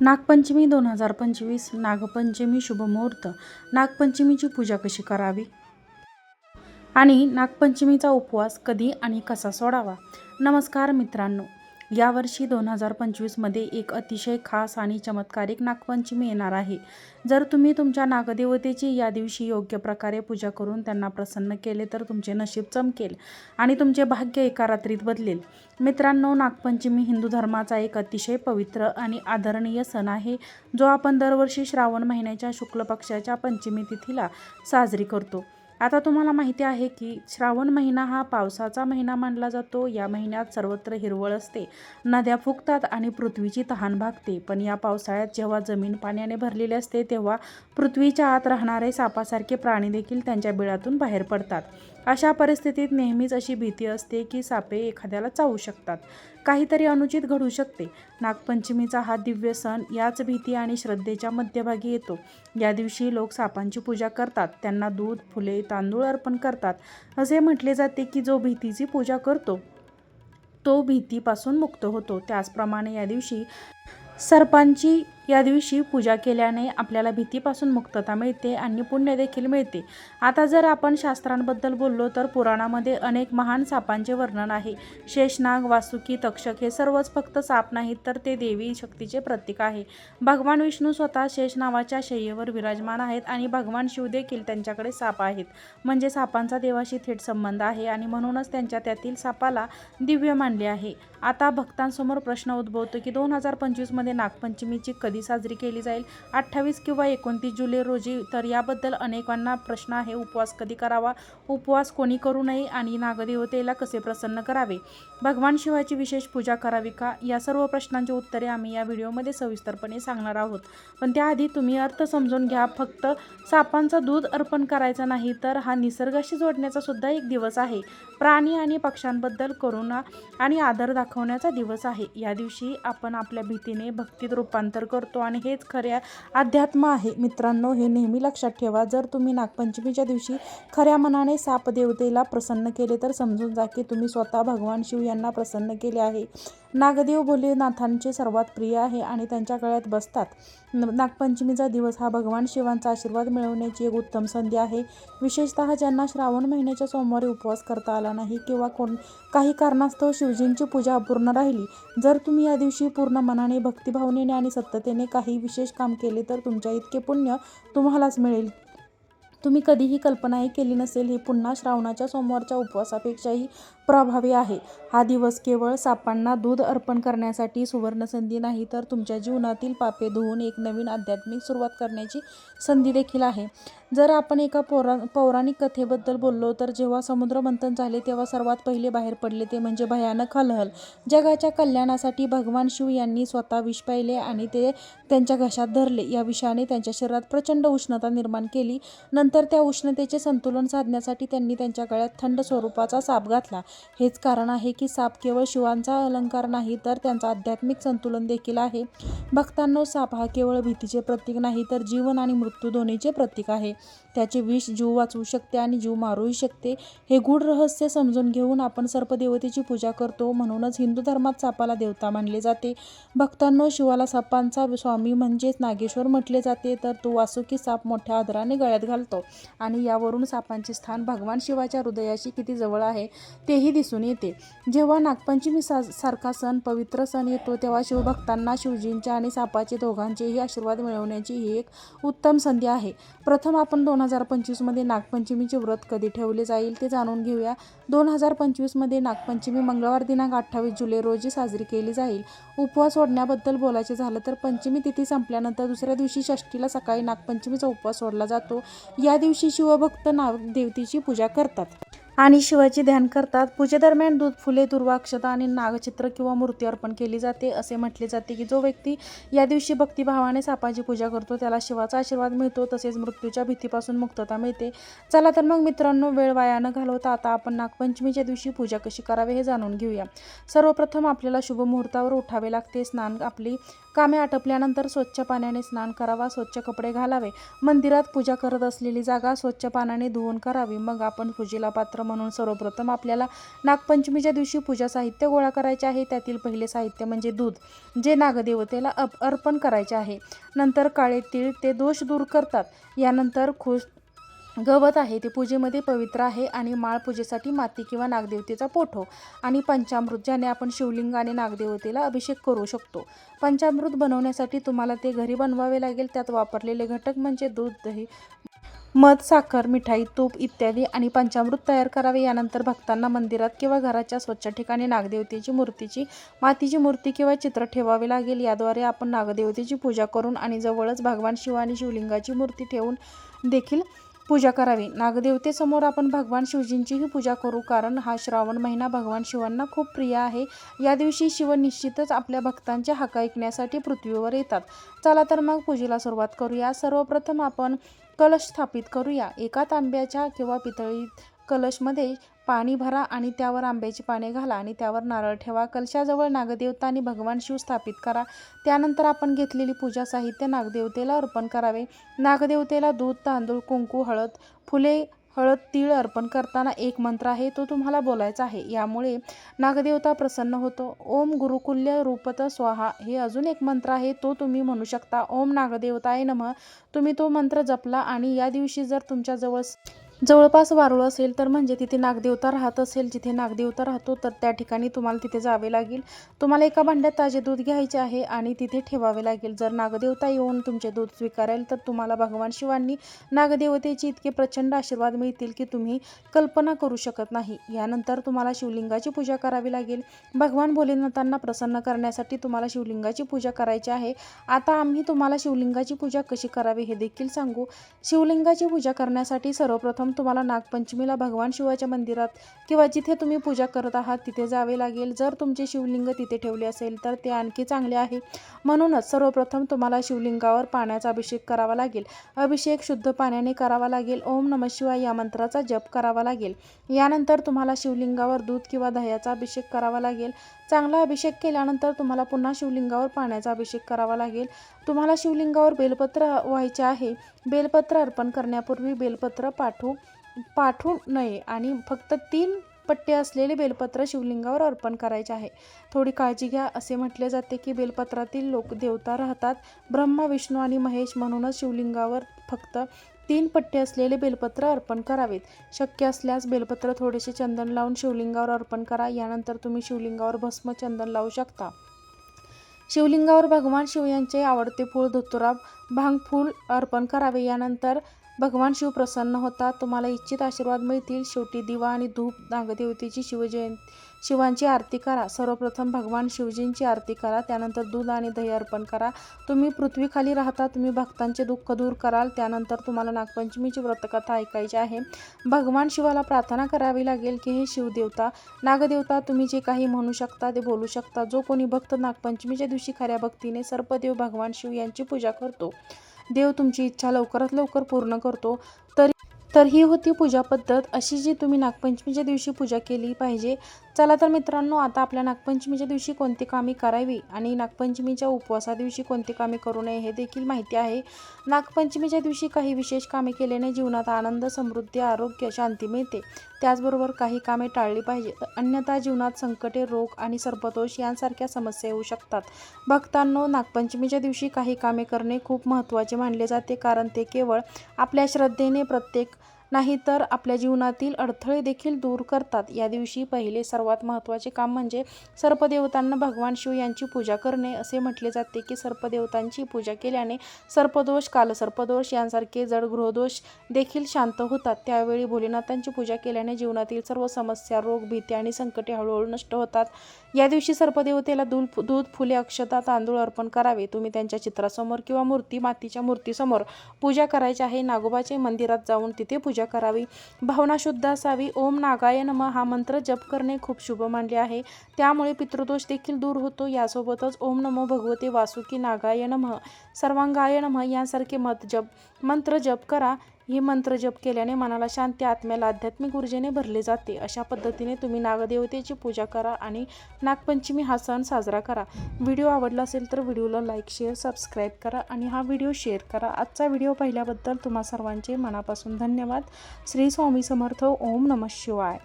नागपंचमी दोन हजार पंचवीस नागपंचमी शुभमुहूर्त नागपंचमीची पूजा कशी करावी? आणि नागपंचमीचा उपवास कधी आणि कसा सोडावा? नमस्कार मित्रांनो यावर्षी दोन हजार पंचवीसमध्ये एक अतिशय खास आणि चमत्कारिक नागपंचमी येणार आहे. जर तुम्ही तुमच्या नागदेवतेची या दिवशी योग्य प्रकारे पूजा करून त्यांना प्रसन्न केले तर तुमचे नशीब चमकेल आणि तुमचे भाग्य एका रात्रीत बदलेल. मित्रांनो नागपंचमी हिंदू धर्माचा एक अतिशय पवित्र आणि आदरणीय सण आहे जो आपण दरवर्षी श्रावण महिन्याच्या शुक्ल पक्षाच्या पंचमी तिथीला साजरी करतो. आता तुम्हाला माहिती आहे की श्रावण महिना हा पावसाचा महिना मानला जातो. या महिन्यात सर्वत्र हिरवळ असते. नद्या फुगतात आणि पृथ्वीची तहान भागते. पण या पावसाळ्यात जेव्हा जमीन पाण्याने भरलेली असते तेव्हा पृथ्वीच्या आत राहणारे सापासारखे प्राणी देखील त्यांच्या बिळातून बाहेर पडतात. अशा परिस्थितीत नेहमीच अशी भीती असते की सापे एखाद्याला चावू शकतात. काहीतरी अनुचित घडू शकते. नागपंचमीचा हा दिव्य सण याच भीती आणि श्रद्धेच्या मध्यभागी येतो. या दिवशी लोक सापांची पूजा करतात. त्यांना दूध फुले तांदूळ अर्पण करतात. असे म्हटले जाते की जो भीतीची पूजा करतो तो भीतीपासून मुक्त होतो. त्याचप्रमाणे या दिवशी सर्पांची या दिवशी पूजा केल्याने आपल्याला भीतीपासून मुक्तता मिळते आणि पुण्य देखील मिळते. आता जर आपण शास्त्रांबद्दल बोललो तर पुराणामध्ये अनेक महान सापांचे वर्णन आहे. शेषनाग वासुकी तक्षक हे सर्वच फक्त साप नाहीत तर ते देवी शक्तीचे प्रतीक आहे. भगवान विष्णू स्वतः शेष नावाच्या शय्येवर विराजमान आहेत आणि भगवान शिव देखील त्यांच्याकडे साप आहेत. म्हणजे सापांचा देवाशी थेट संबंध आहे आणि म्हणूनच त्यांच्या त्यातील सापाला दिव्य मानले आहे. आता भक्तांसमोर प्रश्न उद्भवतो की दोन हजार पंचवीसमध्ये नागपंचमीची कधी साजरी केली जाईल. अठ्ठावीस किंवा एकोणतीस जुलै रोजी तर याबद्दल अनेकांना प्रश्न आहे. उपवास कधी करावा? उपवास कोणी करू नये? आणि नागदेवतेला कसे प्रसन्न करावे? भगवान शिवाची विशेष पूजा करावी का? या सर्व प्रश्नांची उत्तरे आम्ही या व्हिडिओमध्ये सविस्तरपणे सांगणार आहोत. पण त्याआधी तुम्ही अर्थ समजून घ्या. फक्त सापांचं दूध अर्पण करायचं नाही तर हा निसर्गाशी जोडण्याचा सुद्धा एक दिवस आहे. प्राणी आणि पक्ष्यांबद्दल करुणा आणि आदर दाखवण्याचा दिवस आहे. या दिवशी आपण आपल्या भीतीने भक्तीत रूपांतर करतो. आणि हेच खऱ्या अध्यात्म आहे. मित्रांनो हे नेहमी लक्षात ठेवा. जर तुम्ही नागपंचमीच्या दिवशी खऱ्या मनाने साप देवतेला प्रसन्न केले तर समजून जा की तुम्ही स्वतः भगवान शिव यांना प्रसन्न केले आहे. नागदेव भोलेनाथांचे सर्वात प्रिय आहे आणि त्यांच्या गळ्यात बसतात. नागपंचमीचा दिवस हा भगवान शिवांचा आशीर्वाद मिळवण्याची एक उत्तम संधी आहे. विशेषतः ज्यांना श्रावण महिन्याच्या सोमवारी उपवास करता आला नाही किंवा कोण काही कारणास्तव शिवजींची पूजा अपूर्ण राहिली जर तुम्ही या दिवशी पूर्ण मनाने भक्तिभावनेने आणि सत्यतेने काही विशेष काम केले तर तुमच्या इतके पुण्य तुम्हालाच मिळेल. तुम्ही कधीही कल्पनाही केली नसेल हे पुन्हा श्रावणाच्या सोमवारच्या उपवासापेक्षाही प्रभावी आहे. हा दिवस केवळ सापांना दूध अर्पण करण्यासाठी सुवर्णसंधी नाही तर तुमच्या जीवनातील पापे धुवून एक नवीन आध्यात्मिक सुरुवात करण्याची संधी देखील आहे. जर आपण एका पौरा पौराणिक कथेबद्दल बोललो तर जेव्हा समुद्र मंथन झाले तेव्हा सर्वात पहिले बाहेर पडले ते म्हणजे भयानक हलहल. जगाच्या कल्याणासाठी भगवान शिव यांनी स्वतः विष पाहिले आणि ते त्यांच्या घशात धरले. या विषाने त्यांच्या शरीरात प्रचंड उष्णता निर्माण केली. नंतर त्या उष्णतेचे संतुलन साधण्यासाठी त्यांनी त्यांच्या गळ्यात थंड स्वरूपाचा साप घातला. हेच कारण आहे की साप केवळ शिवांचा अलंकार नाही तर त्यांचा आध्यात्मिक संतुलन देखील आहे. भक्तांनो साप हा केवळ भीतीचे प्रतीक नाही तर जीवन आणि मृत्यू दोन्हीचे प्रतीक आहे. त्याचे विष जीव वाचवू शकते आणि जीव मारूही शकते. हे गूढ रहस्य समजून घेऊन आपण सर्पदेवतेची पूजा करतो म्हणूनच हिंदू धर्मात सापाला देवता मानले जाते. भक्तांनो शिवाला सापांचा स्वामी म्हणजेच नागेश्वर म्हटले जाते तर तो वासुकी साप मोठ्या आदराने गळ्यात घालतो. आणि यावरून सापांचे स्थान भगवान शिवाच्या हृदयाशी किती जवळ आहे तेही दिसून येते. जेव्हा नागपंचमी सा सारखा सण पवित्र सण येतो तेव्हा शिवभक्तांना शिवजींच्या आणि सापाचे दोघांचेही आशीर्वाद मिळवण्याची ही एक उत्तम संधी आहे. प्रथम आपण दोन हजार पंचवीसमध्ये नागपंचमीचे व्रत कधी ठेवले जाईल ते जाणून घेऊया. दोन हजार पंचवीसमध्ये नागपंचमी मंगळवार दिनांक अठ्ठावीस जुलै रोजी साजरी केली जाईल. उपवास सोडण्याबद्दल बोलायचे झालं तर पंचमी तिथी संपल्यानंतर दुसऱ्या दिवशी षष्टीला सकाळी नागपंचमीचा उपवास सोडला जातो. या दिवशी शिवभक्त नाग देवतेची पूजा करतात. आणि शिवाचे ध्यान करतात पूजेदरम्यान दूध फुले दुर्वाक्षता आणि नागचित्र किंवा मूर्ती अर्पण केली जाते. असे म्हटले जाते की जो व्यक्ती या दिवशी भक्तिभावाने सापाची पूजा करतो त्याला शिवाचा आशीर्वाद मिळतो तसेच मृत्यूच्या भीतीपासून मुक्तता मिळते. चला तर मग मित्रांनो वेळ वाया न घालवता आता आपण नागपंचमीच्या दिवशी पूजा कशी करावी हे जाणून घेऊया. सर्वप्रथम आपल्याला शुभ मुहूर्तावर उठावे लागते. स्नान आपली कामे आटपल्यानंतर स्वच्छ पाण्याने स्नान करावा स्वच्छ कपडे घालावे. मंदिरात पूजा करत असलेली जागा स्वच्छ पाण्याने धुवून करावी. मग आपण पूजेला पात्र म्हणून सर्वप्रथम आपल्याला नागपंचमीच्या दिवशी पूजा साहित्य गोळा करायचे आहे. त्यातील पहिले साहित्य म्हणजे दूध जे नागदेवतेला अप अर्पण करायचे आहे. नंतर काळे तीळ ते दोष दूर करतात. यानंतर खुश गवत आहे. ते पूजेमध्ये पवित्र आहे आणि माळ पूजेसाठी माती किंवा नागदेवतेचा पोठो आणि पंचामृत ज्याने आपण शिवलिंग आणि नागदेवतेला अभिषेक करू शकतो. पंचामृत बनवण्यासाठी तुम्हाला ते घरी बनवावे लागेल. त्यात वापरलेले घटक म्हणजे दूध दही मध साखर मिठाई तूप इत्यादी आणि पंचामृत तयार करावे. यानंतर भक्तांना मंदिरात किंवा घराच्या स्वच्छ ठिकाणी नागदेवतेची मूर्तीची मातीची मूर्ती किंवा चित्र ठेवावे लागेल. याद्वारे आपण नागदेवतेची पूजा करून आणि जवळच भगवान शिव आणि शिवलिंगाची मूर्ती ठेवून देखील पूजा करावी. नागदेवतेसमोर आपण भगवान शिवजींचीही पूजा करू कारण हा श्रावण महिना भगवान शिवांना खूप प्रिय आहे. या दिवशी शिव निश्चितच आपल्या भक्तांच्या हाका ऐकण्यासाठी पृथ्वीवर येतात. चला तर मग पूजेला सुरुवात करूया. सर्वप्रथम आपण कलश स्थापित करूया. एका तांब्याच्या किंवा पितळी कलशमध्ये पाणी भरा आणि त्यावर आंब्याची पाने घाला आणि त्यावर नारळ ठेवा. कलशाजवळ नागदेवता आणि भगवान शिव स्थापित करा. त्यानंतर आपण घेतलेली पूजा साहित्य नागदेवतेला अर्पण करावे. नागदेवतेला दूध तांदूळ कुंकू हळद फुले हळद तीळ अर्पण करताना एक मंत्र आहे तो तुम्हाला बोलायचा आहे. यामुळे नागदेवता प्रसन्न होतो. ओम गुरुकुल्य रूपत स्वाहा. हे अजून एक मंत्र आहे तो तुम्ही म्हणू शकता. ओम नागदेवताय नम. तुम्ही तो मंत्र जपला आणि या दिवशी जर तुमच्याजवळ जवळपास वारुळ असेल तर म्हणजे तिथे नागदेवता राहत असेल. जिथे नागदेवता राहतो तर त्या ठिकाणी तुम्हाला तिथे जावे लागेल. तुम्हाला एका भांड्यात ताजे दूध घ्यायचे आहे आणि तिथे ठेवावे लागेल. जर नागदेवता येऊन तुमचे दूध स्वीकारेल तर तुम्हाला भगवान शिवांनी नागदेवतेचे इतके प्रचंड आशीर्वाद मिळतील की तुम्ही कल्पना करू शकत नाही. यानंतर तुम्हाला शिवलिंगाची पूजा करावी लागेल. भगवान भोलेनाथांना प्रसन्न करण्यासाठी तुम्हाला शिवलिंगाची पूजा करायची आहे. आता आम्ही तुम्हाला शिवलिंगाची पूजा कशी करावी हे देखील सांगू. शिवलिंगाची पूजा करण्यासाठी सर्वप्रथम तुम्हाला नागपंचमीला भगवान शिवाच्या मंदिरात किंवा जिथे तुम्ही पूजा करत आहात तिथे जावे लागेल. जर तुमचे शिवलिंग तिथे ठेवले असेल तर ते आणखी चांगले आहे. म्हणूनच सर्वप्रथम तुम्हाला शिवलिंगावर पाण्याचा अभिषेक करावा लागेल. अभिषेक शुद्ध पाण्याने करावा लागेल. ओम नम शिवाय या मंत्राचा जप करावा लागेल. यानंतर तुम्हाला शिवलिंगावर दूध किंवा दह्याचा अभिषेक करावा लागेल. चांगला अभिषेक केल्यानंतर तुम्हाला पुन्हा शिवलिंगावर पाण्याचा अभिषेक करावा लागेल. तुम्हाला शिवलिंगावर बेलपत्र व्हायचे आहे. बेलपत्र अर्पण करण्यापूर्वी बेलपत्र पाठवू पाठवू नये आणि फक्त तीन पट्टे असलेले बेलपत्र शिवलिंगावर अर्पण करायचे आहे. थोडी काळजी घ्या असे म्हटले जाते की बेलपत्रातील लोक देवता राहतात. ब्रह्मा विष्णू आणि महेश म्हणूनच शिवलिंगावर फक्त तीन पट्टे असलेले बेलपत्र अर्पण करावेत. शक्य असल्यास बेलपत्र थोडेसे चंदन लावून शिवलिंगावर अर्पण करा. यानंतर तुम्ही शिवलिंगावर भस्म चंदन लावू शकता. शिवलिंगावर भगवान शिव यांचे आवडते फूल धुतुरा भांगफूल अर्पण करावे. यानंतर भगवान शिव प्रसन्न होतात. तुम्हाला इच्छित आशीर्वाद मिळतील. शेवटी दिवा आणि धूप नागदेवतेची शिवजयंती शिवांची आरती करा. सर्वप्रथम भगवान शिवजींची आरती करा. त्यानंतर दूध आणि दही अर्पण करा. तुम्ही पृथ्वीखाली राहता तुम्ही भक्तांचे दुःख दूर कराल. त्यानंतर तुम्हाला नागपंचमीची व्रतकथा ऐकायची आहे. भगवान शिवाला प्रार्थना करावी लागेल की हे शिवदेवता नागदेवता तुम्ही जे काही म्हणू शकता ते बोलू शकता. जो कोणी भक्त नागपंचमीच्या दिवशी खऱ्या भक्तीने सर्पदेव भगवान शिव यांची पूजा करतो देव तुमची इच्छा लवकरात लवकर पूर्ण करतो तरी तर ही होती पूजा पद्धत. अशी जी तुम्ही नागपंचमीच्या दिवशी पूजा केली पाहिजे चला तर मित्रांनो आता आपल्या नागपंचमीच्या दिवशी कोणती कामे करावी आणि नागपंचमीच्या उपवासा दिवशी कोणती कामे करू नये हे देखील माहिती आहे. नागपंचमीच्या दिवशी काही विशेष कामे केल्याने जीवनात आनंद समृद्धी आरोग्य शांती मिळते. त्याचबरोबर काही कामे टाळली पाहिजे. अन्यथा जीवनात संकटे रोग आणि सर्पदोष यांसारख्या समस्या येऊ शकतात. भक्तांनो नागपंचमीच्या दिवशी काही कामे करणे खूप महत्त्वाचे मानले जाते कारण ते केवळ आपल्या श्रद्धेने प्रत्येक नाही तर आपल्या जीवनातील अडथळे देखील दूर करतात. या दिवशी पहिले सर्वात महत्त्वाचे काम म्हणजे सर्पदेवतांना भगवान शिव यांची पूजा करणे. असे म्हटले जाते की सर्पदेवतांची पूजा केल्याने सर्पदोष कालसर्पदोष यांसारखे जड गृहदोष देखील शांत होतात. त्यावेळी भोलेनाथांची पूजा केल्याने जीवनातील सर्व समस्या रोग भीती आणि संकटे हळूहळू नष्ट होतात. या दिवशी सर्पदेवतेला दूध दूध फुले अक्षता तांदूळ अर्पण करावे. तुम्ही त्यांच्या चित्रासमोर किंवा मूर्ती मातीच्या मूर्तीसमोर पूजा करायची आहे. नागोबाचे मंदिरात जाऊन तिथे पूजा करावी. भावना शुद्ध असावी. ओम नागाय नम हा मंत्र जप करणे खूप शुभ मानले आहे. त्यामुळे पितृदोष देखील दूर होतो. यासोबतच ओम नमो भगवते वासुकी नागाय म सर्वांगाय म यांसारखे मत जप मंत्र जप करा. हे मंत्र जप केल्याने मनाला शांती आत्म्याला आध्यात्मिक ऊर्जेने भरले जाते. अशा पद्धतीने तुम्ही नागदेवतेची पूजा करा आणि नागपंचमी हा सण साजरा करा. व्हिडिओ आवडला असेल तर व्हिडिओला लाईक शेअर सबस्क्राईब करा आणि हा व्हिडिओ शेअर करा. आजचा व्हिडिओ पाहिल्याबद्दल तुम्हा सर्वांचे मनापासून धन्यवाद. श्री स्वामी समर्थ. ओम नमः शिवाय.